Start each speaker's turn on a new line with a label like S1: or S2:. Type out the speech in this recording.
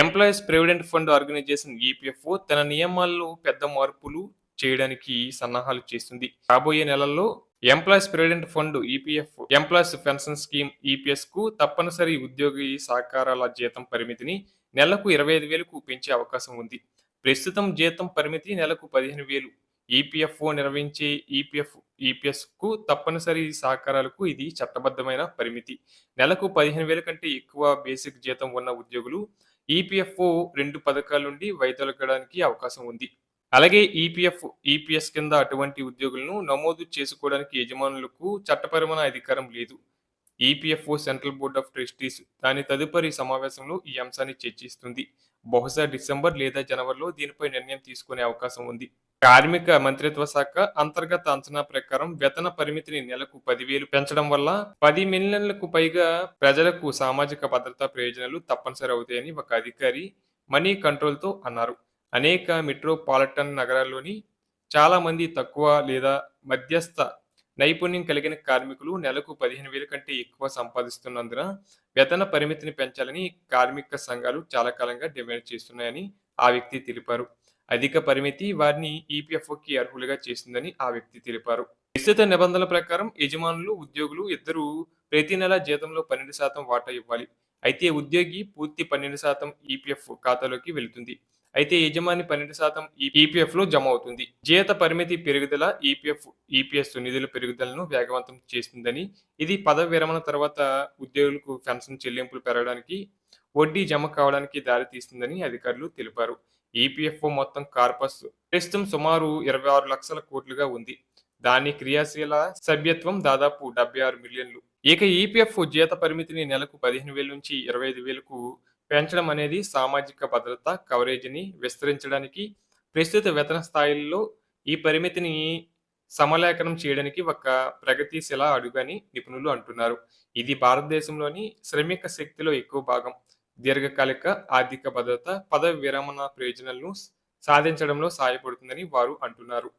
S1: Employees provident fund organisation EPFO తన నియమాల్లో పెద్ద మార్పులు చేయడానికి సన్నాహాలు చేస్తుంది. రాబోయే నెలల్లో employees provident fund EPF employees pension scheme ఈపీఎస్కు తప్పనిసరి ఉద్యోగి సహకారాల జీతం పరిమితిని నెలకు ఇరవై ఐదు వేలకు పెంచే అవకాశం ఉంది. ప్రస్తుతం జీతం పరిమితి నెలకు పదిహేను వేలు. ఈపీఎఫ్ఓ నిర్వహించే ఈపీఎఫ్ ఈపీఎస్కు తప్పనిసరి సహకారాలకు ఇది చట్టబద్ధమైన పరిమితి. నెలకు పదిహేను వేల కంటే ఎక్కువ బేసిక్ జీతం ఉన్న ఉద్యోగులు ఈపీఎఫ్ఓ రెండు పథకాలుండి వైదొలగడానికి అవకాశం ఉంది. అలాగే ఈపీఎఫ్ ఈపీఎస్ కింద అటువంటి ఉద్యోగులను నమోదు చేసుకోవడానికి యజమానులకు చట్టపరమైన అధికారం లేదు. EPFO central board of trustees దాని తదుపరి సమావేశంలో ఈ అంశాన్ని చర్చిస్తుంది. బహుశా డిసెంబర్ లేదా జనవరిలో దీనిపై నిర్ణయం తీసుకునే అవకాశం ఉంది. కార్మిక మంత్రిత్వ శాఖ అంతర్గత అంచనా ప్రకారం వేతన పరిమితిని నెలకు పదివేలు పెంచడం వల్ల పది మిలియన్లకు పైగా ప్రజలకు సామాజిక భద్రతా ప్రయోజనాలు తప్పనిసరి అవుతాయని ఒక అధికారి మనీ కంట్రోల్తో అన్నారు. అనేక మెట్రోపాలిటన్ నగరాల్లోని చాలా మంది తక్కువ లేదా మధ్యస్థ నైపుణ్యం కలిగిన కార్మికులు నెలకు పదిహేను వేల కంటే ఎక్కువ సంపాదిస్తున్నందున వేతన పరిమితిని పెంచాలని కార్మిక సంఘాలు చాలా కాలంగా డిమాండ్ చేస్తున్నాయని ఆ వ్యక్తి తెలిపారు. అధిక పరిమితి వారిని ఈపీఎఫ్ఓకి అర్హులుగా చేసిందని ఆ వ్యక్తి తెలిపారు. విస్తృత నిబంధనల ప్రకారం యజమానులు ఉద్యోగులు ఇద్దరు ప్రతి నెల జీతంలో పన్నెండు శాతం వాటా ఇవ్వాలి. అయితే ఉద్యోగి పూర్తి పన్నెండు శాతం ఈపీఎఫ్ ఖాతాలోకి వెళుతుంది. అయితే యజమాని పన్నెండు శాతం ఈపీఎఫ్లో జమ అవుతుంది. జీత పరిమితి పెరుగుదల ఈపీఎఫ్ ఈపీఎస్ నిధుల పెరుగుదలను వేగవంతం చేస్తుందని ఇది పదవి విరమణ తర్వాత ఉద్యోగులకు పెన్షన్ చెల్లింపులు పెరగడానికి వడ్డీ జమ కావడానికి దారి తీస్తుందని అధికారులు తెలిపారు. ఈపీఎఫ్ఓ మొత్తం కార్పస్ ప్రస్తుతం సుమారు ఇరవై ఆరు లక్షల కోట్లుగా ఉంది. దాని క్రియాశీల సభ్యత్వం దాదాపు డెబ్బై ఆరు మిలియన్లు. ఇక ఈపీఎఫ్ జీత పరిమితిని నెలకు పదిహేను వేల నుంచి ఇరవై ఐదు వేలకు పెంచడం అనేది సామాజిక భద్రత కవరేజీని విస్తరించడానికి ప్రస్తుత వేతన స్థాయిల్లో ఈ పరిమితిని సమలేఖనం చేయడానికి ఒక ప్రగతిశీల అడుగు అని నిపుణులు అంటున్నారు. ఇది భారతదేశంలోని శ్రమిక శక్తిలో ఎక్కువ భాగం. దీర్ఘకాలిక ఆర్థిక భద్రత పదవి విరమణ ప్రయోజనాలను సాధించడంలో సహాయపడుతుందని వారు అంటున్నారు.